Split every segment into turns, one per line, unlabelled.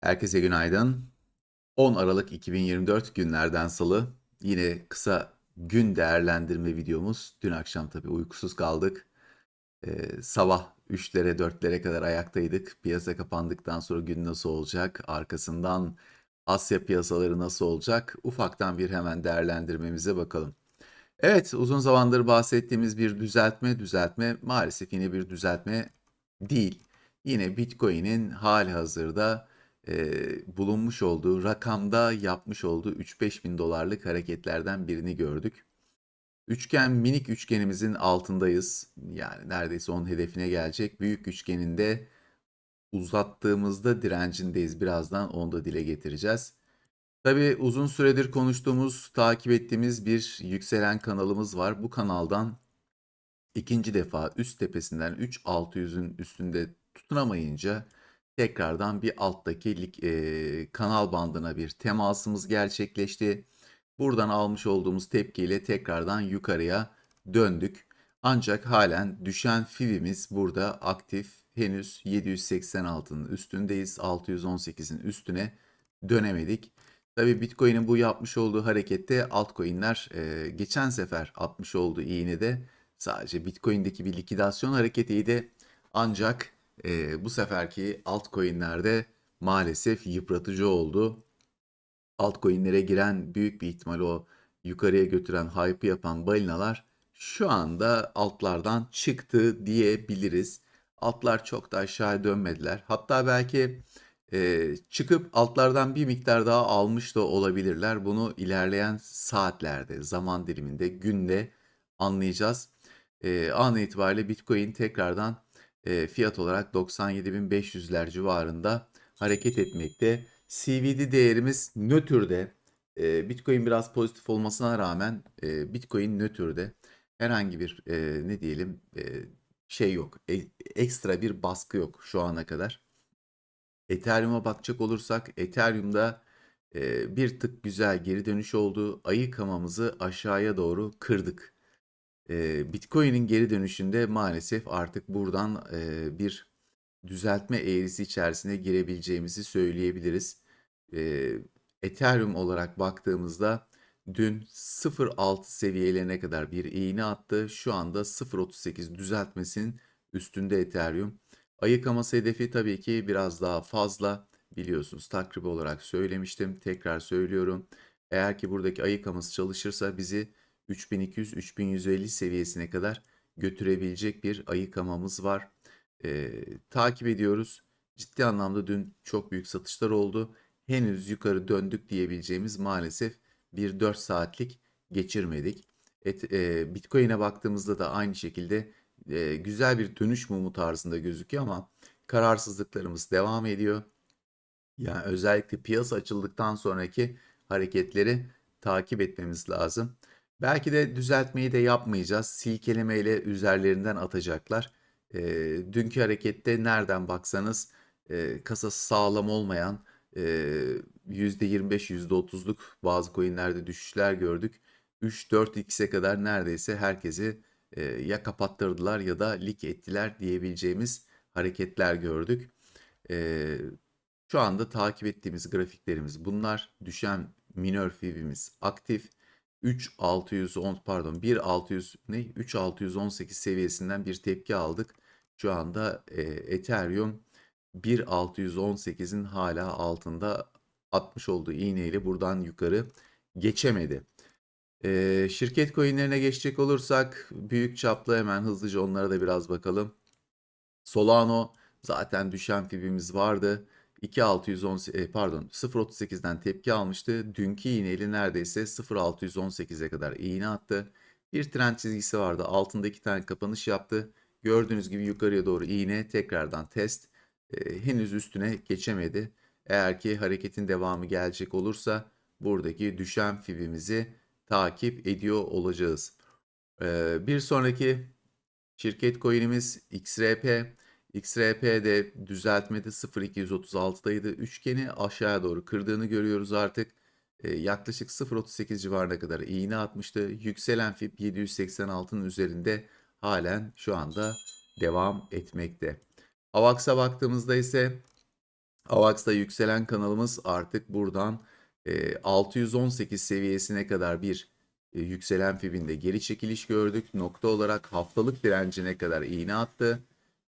Herkese günaydın. 10 Aralık 2024 günlerden salı. Yine kısa gün değerlendirme videomuz. Dün akşam tabii uykusuz kaldık. Ee, sabah 3'lere 4'lere kadar ayaktaydık. Piyasa kapandıktan sonra gün nasıl olacak? Arkasından Asya piyasaları nasıl olacak? Ufaktan bir hemen değerlendirmemize bakalım. Evet, uzun zamandır bahsettiğimiz bir düzeltme, düzeltme maalesef yine bir düzeltme değil. Yine Bitcoin'in hali hazırda e, bulunmuş olduğu rakamda yapmış olduğu 3-5 bin dolarlık hareketlerden birini gördük. Üçgen minik üçgenimizin altındayız. Yani neredeyse onun hedefine gelecek. Büyük üçgeninde uzattığımızda direncindeyiz. Birazdan onu da dile getireceğiz. Tabii uzun süredir konuştuğumuz, takip ettiğimiz bir yükselen kanalımız var. Bu kanaldan ikinci defa üst tepesinden 3600'ün üstünde tutunamayınca tekrardan bir alttaki e, kanal bandına bir temasımız gerçekleşti. Buradan almış olduğumuz tepkiyle tekrardan yukarıya döndük. Ancak halen düşen fibimiz burada aktif. Henüz 786'nın üstündeyiz. 618'in üstüne dönemedik. Tabii Bitcoin'in bu yapmış olduğu harekette altcoin'ler e, geçen sefer atmış olduğu iğnede sadece Bitcoin'deki bir likidasyon hareketiydi. Ancak e, bu seferki altcoin'lerde maalesef yıpratıcı oldu. Altcoin'lere giren büyük bir ihtimal o yukarıya götüren hype yapan balinalar şu anda altlardan çıktı diyebiliriz. Altlar çok da aşağı dönmediler. Hatta belki e, çıkıp altlardan bir miktar daha almış da olabilirler. Bunu ilerleyen saatlerde, zaman diliminde, günde anlayacağız. E, an itibariyle Bitcoin tekrardan e, fiyat olarak 97.500'ler civarında hareket etmekte. CVD değerimiz nötrde. E, Bitcoin biraz pozitif olmasına rağmen e, Bitcoin nötrde. Herhangi bir e, ne diyelim e, şey yok. E, ekstra bir baskı yok şu ana kadar. Ethereum'a bakacak olursak Ethereum'da e, bir tık güzel geri dönüş oldu. Ayı kamamızı aşağıya doğru kırdık. Bitcoin'in geri dönüşünde maalesef artık buradan bir düzeltme eğrisi içerisine girebileceğimizi söyleyebiliriz. Ethereum olarak baktığımızda dün 0.6 seviyelerine kadar bir iğne attı. Şu anda 0.38 düzeltmesinin üstünde Ethereum. Ayıkaması hedefi tabii ki biraz daha fazla biliyorsunuz takribi olarak söylemiştim. Tekrar söylüyorum. Eğer ki buradaki ayıkaması çalışırsa bizi 3200-3150 seviyesine kadar götürebilecek bir ayıkamamız var. Ee, takip ediyoruz. Ciddi anlamda dün çok büyük satışlar oldu. Henüz yukarı döndük diyebileceğimiz maalesef bir 4 saatlik geçirmedik. Et, e, Bitcoin'e baktığımızda da aynı şekilde e, güzel bir dönüş mumu tarzında gözüküyor ama kararsızlıklarımız devam ediyor. Yani özellikle piyasa açıldıktan sonraki hareketleri takip etmemiz lazım. Belki de düzeltmeyi de yapmayacağız. Silkelemeyle üzerlerinden atacaklar. E, dünkü harekette nereden baksanız e, kasası sağlam olmayan e, %25, %30'luk bazı coinlerde düşüşler gördük. 3-4x'e kadar neredeyse herkesi e, ya kapattırdılar ya da lik ettiler diyebileceğimiz hareketler gördük. E, şu anda takip ettiğimiz grafiklerimiz bunlar. Düşen minor fibimiz aktif. 3610 pardon 1600 ne 3618 seviyesinden bir tepki aldık. Şu anda e, Ethereum 1618'in hala altında atmış olduğu iğneyle buradan yukarı geçemedi. E, şirket coinlerine geçecek olursak büyük çaplı hemen hızlıca onlara da biraz bakalım. Solano zaten düşen fibimiz vardı. 2610 e, pardon 0.38'den tepki almıştı. Dünkü iğneyle neredeyse 0.618'e kadar iğne attı. Bir trend çizgisi vardı. Altında iki tane kapanış yaptı. Gördüğünüz gibi yukarıya doğru iğne tekrardan test. E, henüz üstüne geçemedi. Eğer ki hareketin devamı gelecek olursa buradaki düşen fibimizi takip ediyor olacağız. E, bir sonraki şirket coin'imiz XRP. XRP'de düzeltmede 0.236'daydı. Üçgeni aşağıya doğru kırdığını görüyoruz artık. E, yaklaşık 0.38 civarına kadar iğne atmıştı. Yükselen fib 786'nın üzerinde halen şu anda devam etmekte. AVAX'a baktığımızda ise AVAX'ta yükselen kanalımız artık buradan e, 618 seviyesine kadar bir e, yükselen fibinde geri çekiliş gördük. Nokta olarak haftalık direncine kadar iğne attı.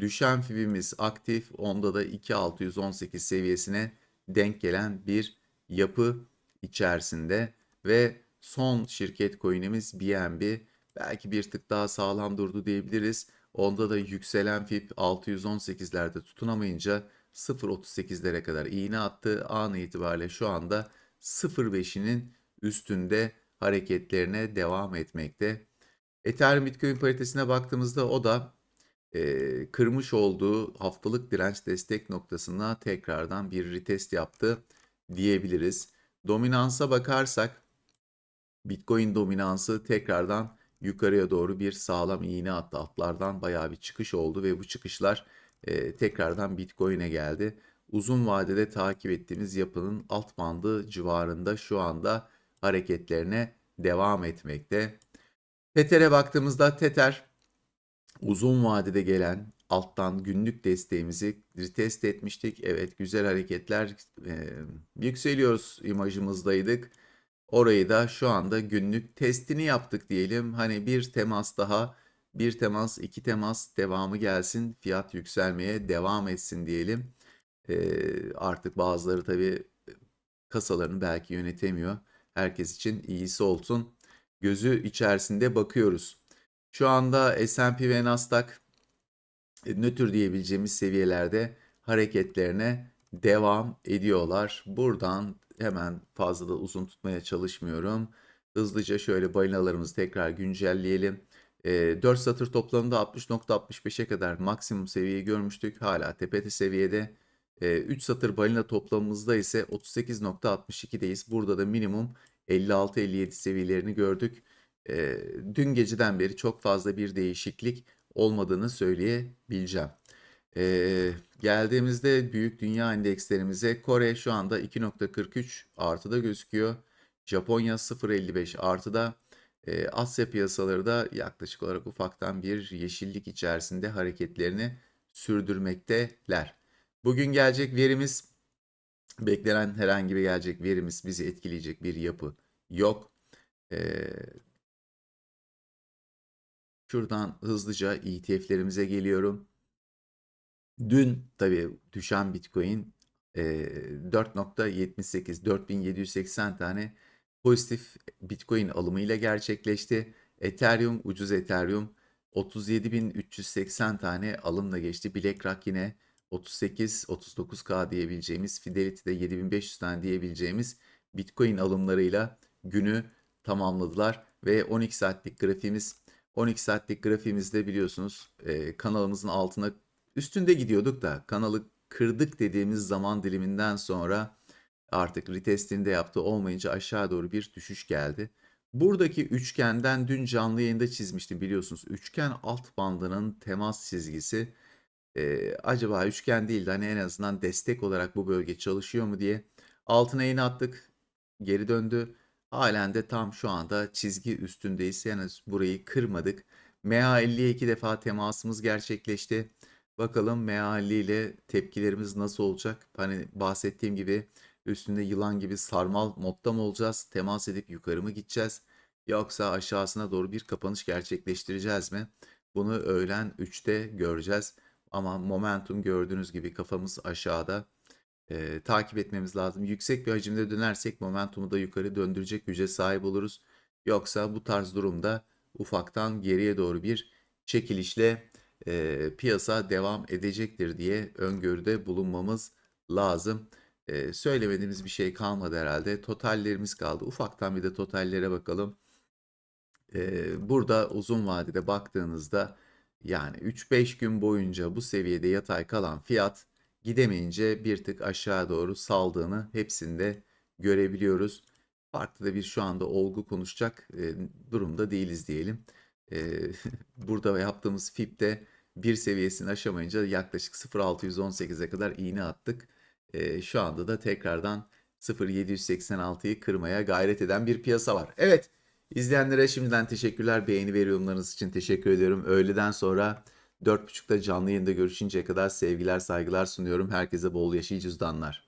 Düşen fibimiz aktif. Onda da 2618 seviyesine denk gelen bir yapı içerisinde ve son şirket coin'imiz BNB belki bir tık daha sağlam durdu diyebiliriz. Onda da yükselen fib 618'lerde tutunamayınca 0.38'lere kadar iğne attı. An itibariyle şu anda 0.5'inin üstünde hareketlerine devam etmekte. Ethereum Bitcoin paritesine baktığımızda o da e, kırmış olduğu haftalık direnç destek noktasına tekrardan bir retest yaptı diyebiliriz. Dominansa bakarsak Bitcoin dominansı tekrardan yukarıya doğru bir sağlam iğne attı. Altlardan bayağı bir çıkış oldu ve bu çıkışlar e, tekrardan Bitcoin'e geldi. Uzun vadede takip ettiğimiz yapının alt bandı civarında şu anda hareketlerine devam etmekte. Tether'e baktığımızda Tether uzun vadede gelen alttan günlük desteğimizi retest etmiştik. Evet güzel hareketler e, yükseliyoruz imajımızdaydık. Orayı da şu anda günlük testini yaptık diyelim. Hani bir temas daha, bir temas, iki temas devamı gelsin. Fiyat yükselmeye devam etsin diyelim. Ee, artık bazıları tabii kasalarını belki yönetemiyor. Herkes için iyisi olsun. Gözü içerisinde bakıyoruz. Şu anda S&P ve Nasdaq e, nötr diyebileceğimiz seviyelerde hareketlerine devam ediyorlar. Buradan hemen fazla da uzun tutmaya çalışmıyorum. Hızlıca şöyle balinalarımızı tekrar güncelleyelim. E, 4 satır toplamında 60.65'e kadar maksimum seviyeyi görmüştük. Hala tepede seviyede. E, 3 satır balina toplamımızda ise 38.62'deyiz. Burada da minimum 56-57 seviyelerini gördük. E, dün geceden beri çok fazla bir değişiklik olmadığını söyleyebileceğim. Ee, geldiğimizde büyük dünya endekslerimize Kore şu anda 2.43 artıda gözüküyor. Japonya 0.55 artıda. Ee, Asya piyasaları da yaklaşık olarak ufaktan bir yeşillik içerisinde hareketlerini sürdürmekteler. Bugün gelecek verimiz beklenen herhangi bir gelecek verimiz bizi etkileyecek bir yapı yok. Ee, şuradan hızlıca ETF'lerimize geliyorum. Dün tabii düşen Bitcoin e, 4.78 4780 tane pozitif Bitcoin alımıyla gerçekleşti. Ethereum ucuz Ethereum 37.380 tane alımla geçti. BlackRock yine 38-39K diyebileceğimiz Fidelity'de 7500 tane diyebileceğimiz Bitcoin alımlarıyla günü tamamladılar ve 12 saatlik grafiğimiz 12 saatlik grafiğimizde biliyorsunuz e, kanalımızın altına üstünde gidiyorduk da kanalı kırdık dediğimiz zaman diliminden sonra artık retestinde yaptı olmayınca aşağı doğru bir düşüş geldi. Buradaki üçgenden dün canlı yayında çizmiştim biliyorsunuz. Üçgen alt bandının temas çizgisi e, acaba üçgen değil de hani en azından destek olarak bu bölge çalışıyor mu diye altına iğne attık. Geri döndü. Halen de tam şu anda çizgi üstündeyiz. Yani burayı kırmadık. MA50'ye iki defa temasımız gerçekleşti. Bakalım mealli ile tepkilerimiz nasıl olacak? Hani bahsettiğim gibi üstünde yılan gibi sarmal modda mı olacağız? Temas edip yukarı mı gideceğiz? Yoksa aşağısına doğru bir kapanış gerçekleştireceğiz mi? Bunu öğlen 3'te göreceğiz. Ama momentum gördüğünüz gibi kafamız aşağıda. Ee, takip etmemiz lazım. Yüksek bir hacimde dönersek momentumu da yukarı döndürecek güce sahip oluruz. Yoksa bu tarz durumda ufaktan geriye doğru bir çekilişle e, piyasa devam edecektir diye öngörüde bulunmamız lazım. E, söylemediğimiz bir şey kalmadı herhalde. Totallerimiz kaldı. Ufaktan bir de totallere bakalım. E, burada uzun vadede baktığınızda yani 3-5 gün boyunca bu seviyede yatay kalan fiyat gidemeyince bir tık aşağı doğru saldığını hepsinde görebiliyoruz. Farklı da bir şu anda olgu konuşacak e, durumda değiliz diyelim. E, burada yaptığımız FIP'te bir seviyesini aşamayınca yaklaşık 0.618'e kadar iğne attık. E, şu anda da tekrardan 0.786'yı kırmaya gayret eden bir piyasa var. Evet izleyenlere şimdiden teşekkürler. Beğeni ve yorumlarınız için teşekkür ediyorum. Öğleden sonra 4.30'da canlı yayında görüşünceye kadar sevgiler saygılar sunuyorum. Herkese bol yaşayı cüzdanlar.